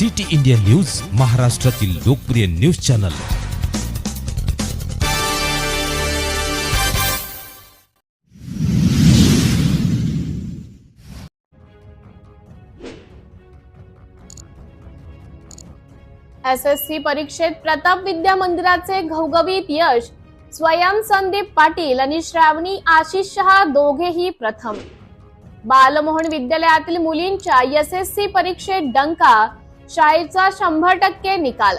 City India news महाराष्ट्रातील लोकप्रिय news channel. S S C परीक्षेत प्रताप विद्या मंदिराचे घवघवीत यश. स्वयं संदीप पाटील आणि श्रावणी आशिष शहा दोघेही प्रथम. बालमोहन विद्यालयातील मुलींच्या एस एस सी परीक्षेत डंका शाळेचा शंभर टक्के निकाल.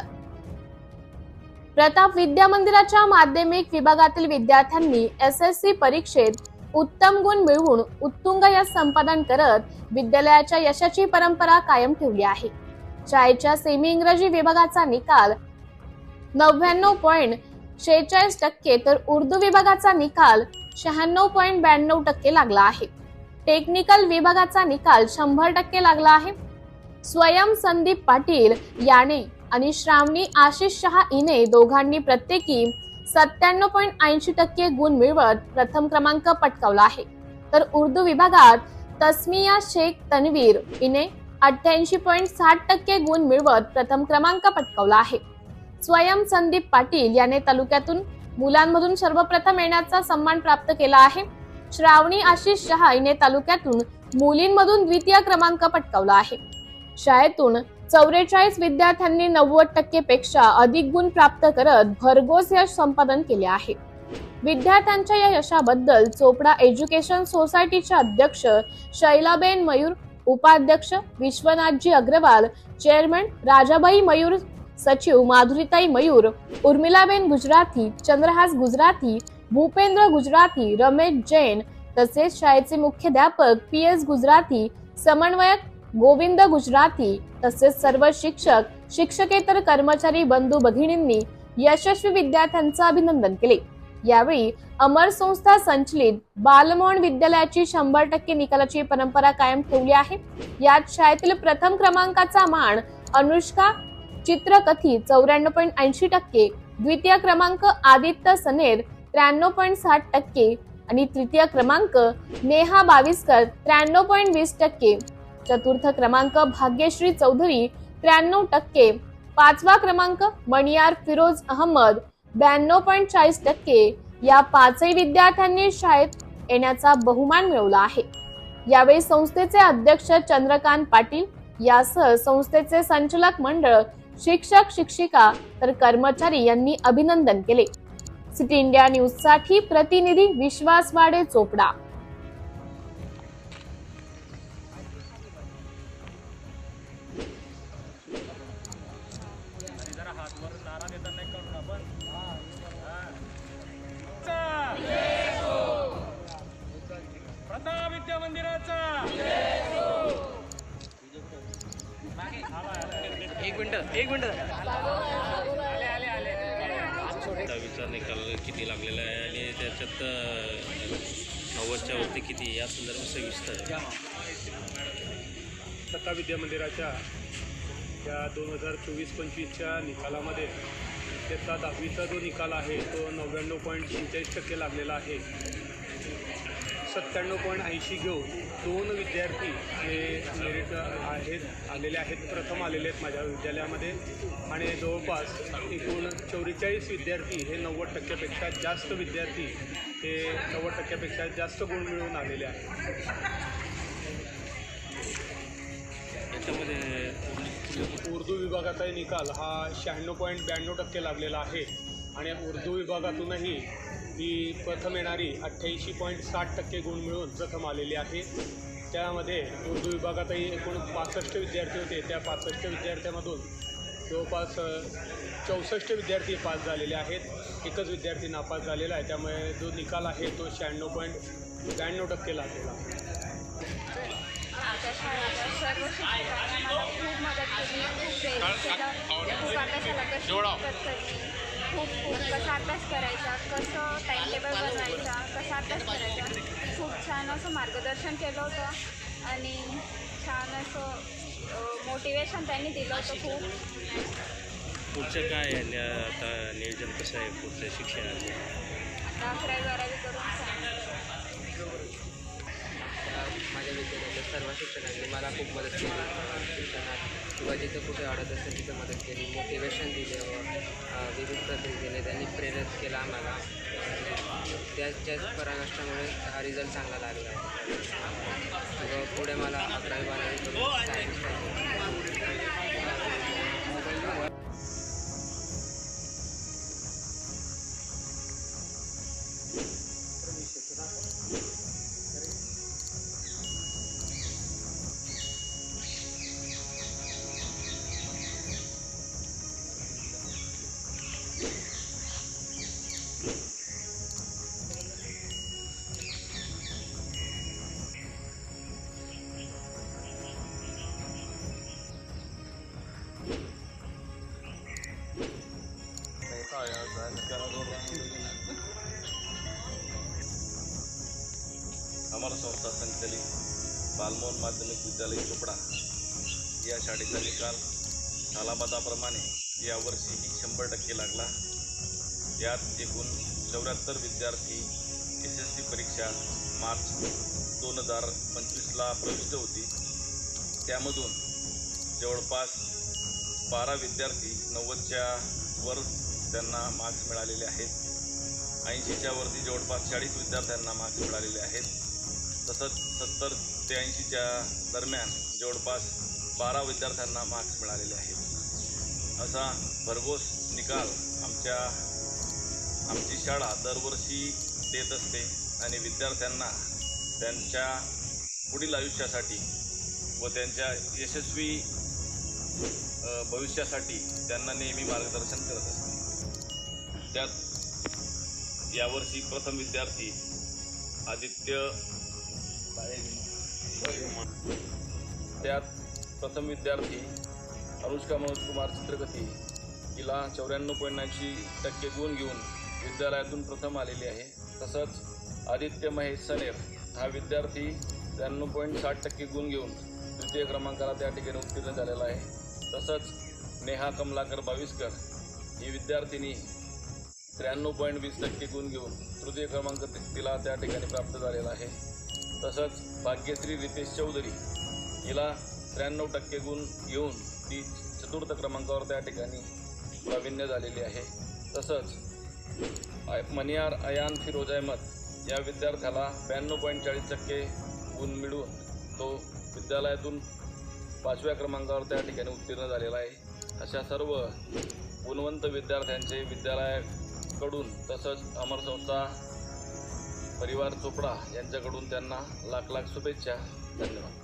प्रताप विद्या मंदिराच्या माध्यमिक विभागातील विद्यार्थ्यांनी एस एस सी परीक्षेत उत्तम गुण मिळवून उत्तुंग यश संपादन करत विद्यालयाच्या यशाची परंपरा कायम ठेवली आहे. शाळेच्या सेमी इंग्रजी विभागाचा निकाल नव्याण्णव पॉईंट शेहेचाळीस टक्के तर उर्दू विभागाचा निकाल शहाण्णव पॉईंट ब्याण्णव टक्के लागला आहे. टेक्निकल विभागाचा निकाल शंभर टक्के लागला आहे. स्वयं संदीप पाटील याने आणि श्रावणी आशिष शहा इने दोघांनी प्रत्येकी सत्त्याण्णव पॉईंट ऐंशी टक्के गुण मिळवत प्रथम क्रमांक पटकावला आहे. तर उर्दू विभागात तस्मिया शेख तन्वीर इने अठ्ठ्याऐंशी पॉईंट साठ टक्के गुण मिळवत प्रथम क्रमांक पटकावला आहे. स्वयं संदीप पाटील याने तालुक्यातून मुलांमधून सर्वप्रथम येण्याचा सन्मान प्राप्त केला आहे. श्रावणी आशिष शहा हिने तालुक्यातून मुलींमधून द्वितीय क्रमांक पटकावला आहे. शाळेतून चौवेचाळीस विद्यार्थ्यांनी नव्वद टक्के पेक्षा अधिक गुण प्राप्त करत भरघोस यश संपादन केले आहे. विद्यार्थ्यांच्या या यशाबद्दल चोपडा एज्युकेशन सोसायटीचे अध्यक्ष शैलाबेन मयूर उपाध्यक्ष विश्वनाथजी अग्रवाल चेअरमन राजाबाई मयूर सचिव माधुरीताई मयूर उर्मिलाबेन गुजराती चंद्रहास गुजराती भूपेंद्र गुजराती रमेश जैन तसेच शाळेचे मुख्याध्यापक पी एस गुजराती समन्वयक गोविंद गुजराती तसेच सर्व शिक्षक शिक्षकेतर कर्मचारी बंधू भगिनींनी यशस्वी विद्यार्थ्यांचं अभिनंदन केले. यावेळी अमर संस्था संचलित बालमोहन विद्यालयाची शंभर टक्के निकालाची परंपरा कायम ठेवली आहे. यात शाळेतील प्रथम क्रमांकाचा मान अनुष्का चित्रकथी चौऱ्याण्णव पॉईंट ऐंशी टक्के द्वितीय क्रमांक आदित्य सनेर त्र्याण्णव पॉईंट साठ टक्के आणि तृतीय क्रमांक नेहा बाविस्कर त्र्याण्णव पॉईंट वीस टक्के. चतुर्थ क्रमांक भाग्यश्री चौधरी त्र्याण्णव टक्के. पाचवा क्रमांक मणियार फिरोज अहमद ब्याण्णव पॉईंट चाळीस टक्के. या पाचही विद्यार्थ्यांनी शाळेत येण्याचा बहुमान मिळवला आहे. यावेळी संस्थेचे अध्यक्ष चंद्रकांत पाटील यासह संस्थेचे संचालक मंडळ शिक्षक शिक्षिका तर कर्मचारी यांनी अभिनंदन केले. सिटी इंडिया न्यूजसाठी प्रतिनिधी विश्वास वाडे चोपडा. एक मिनिट एक मिनिट. दहावीचा निकाल किती लागलेला आहे आणि त्याच्यात नव्वदच्या वरती किती या संदर्भात सविस्तर. दत्ता विद्या मंदिराच्या या दोन हजार चोवीस पंचवीसच्या निकालामध्ये त्याचा दहावीचा जो निकाल आहे तो नव्याण्णव पॉईंट पंचेचाळीस टक्के लागलेला आहे. सत्त्याण्णव पॉईंट ऐंशी घेऊन दोन विद्यार्थी हे मेरिट आहेत आलेले आहेत. प्रथम आलेले आहेत माझ्या विद्यालयामध्ये. आणि जवळपास एकूण चौवेचाळीस विद्यार्थी हे नव्वद टक्क्यापेक्षा जास्त विद्यार्थी हे नव्वद टक्क्यापेक्षा जास्त गुण मिळवून आलेले आहेत. याच्यामध्ये उर्दू विभागाचा निकाल हा शहाण्णव पॉईंट ब्याण्णव टक्के लागलेला आहे. आणि उर्दू विभागातूनही ही प्रथम येणारी अठ्ठ्याऐंशी पॉईंट साठ टक्के गुण मिळवून प्रथम आलेली आहे. त्यामध्ये उर्दू विभागातही एकूण पासष्ट विद्यार्थी होते. त्या पासष्ट विद्यार्थ्यांमधून जवळपास चौसष्ट विद्यार्थी पास झालेले आहेत. एकच विद्यार्थी नापास झालेला आहे. त्यामुळे जो निकाल आहे तो शहाण्णव पॉईंट ब्याण्णव टक्के लागलेला आहे. खूप मदत केली. खूप खूप कसा अभ्यास करायचा कसं टाईम टेबल बनवायचा कसा अभ्यास करायचा खूप छान असं मार्गदर्शन केलं होतं. आणि छान असं मोटिवेशन त्यांनी दिलं होतं खूप. पुढचं काय आता नियोजन कसं आहे? पुढचं शिक्षणाचं आता अकरावी बारावी करून माझ्या विद्यालयाच्या सर्व शिक्षकांनी मला खूप मदत केली. शिक्षणात किंवा जिथं कुठे अडत असेल तिथं मदत केली. मोटिवेशन दिले व अ, दिले. त्यांनी प्रेरित केलं आम्हाला. त्याच त्याच हा रिझल्ट चांगला लागला. व पुढे मला अकरावी बारावी करून आम्हाला संस्था संचलित बालमोहन माध्यमिक विद्यालय चोपडा. या शाळेचा निकाल सालाबादाप्रमाणे यावर्षीही शंभर टक्के लागला. यात एकूण चौऱ्याहत्तर विद्यार्थी एस एस सी परीक्षा मार्च दोन हजार पंचवीसला प्रविष्ट होती. त्यामधून जवळपास बारा विद्यार्थी नव्वदच्या वर त्यांना मार्क्स मिळालेले आहेत. ऐंशीच्या वरती जवळपास चाळीस विद्यार्थ्यांना मार्क्स मिळालेले आहेत. तसंच सत्तर ते ऐंशीच्या दरम्यान जवळपास बारा विद्यार्थ्यांना मार्क्स मिळालेले आहेत. असा भरघोस निकाल आमच्या आमची शाळा दरवर्षी देत असते आणि विद्यार्थ्यांना त्यांच्या पुढील आयुष्यासाठी व त्यांच्या यशस्वी भविष्यासाठी त्यांना नेहमी मार्गदर्शन करत असते. त्यात यावर्षी प्रथम विद्यार्थी आदित्य त्यात प्रथम विद्यार्थी अनुष्का मनोज कुमार चित्रगती हिला चौऱ्याण्णव पॉईंट ऐंशी टक्के गुण घेऊन विद्यालयातून प्रथम आलेली आहे. तसंच आदित्य महेश सनेर हा विद्यार्थी त्र्याण्णव पॉईंट साठ टक्के गुण घेऊन द्वितीय क्रमांकाला त्या ठिकाणी उत्तीर्ण झालेला आहे. तसंच नेहा कमलाकर बाविस्कर ही विद्यार्थिनी त्र्याण्णव पॉईंट वीस टक्के गुण घेऊन तृतीय क्रमांक तिला त्या ठिकाणी प्राप्त झालेला आहे. तसंच भाग्यश्री रितेश चौधरी हिला त्र्याण्णव टक्के गुण घेऊन ती चतुर्थ क्रमांकावर त्या ठिकाणी प्रावीण्य झालेली आहे. तसंच आय- मनियार अयान फिरोज अहमद या विद्यार्थ्याला ब्याण्णव पॉईंट चाळीस टक्के गुण मिळून तो विद्यालयातून पाचव्या क्रमांकावर त्या ठिकाणी उत्तीर्ण झालेला आहे. अशा सर्व गुणवंत विद्यार्थ्यांचे कडून तसंच अमर संस्था परिवार चोपडा यांच्याकडून त्यांना लाख लाख शुभेच्छा. धन्यवाद.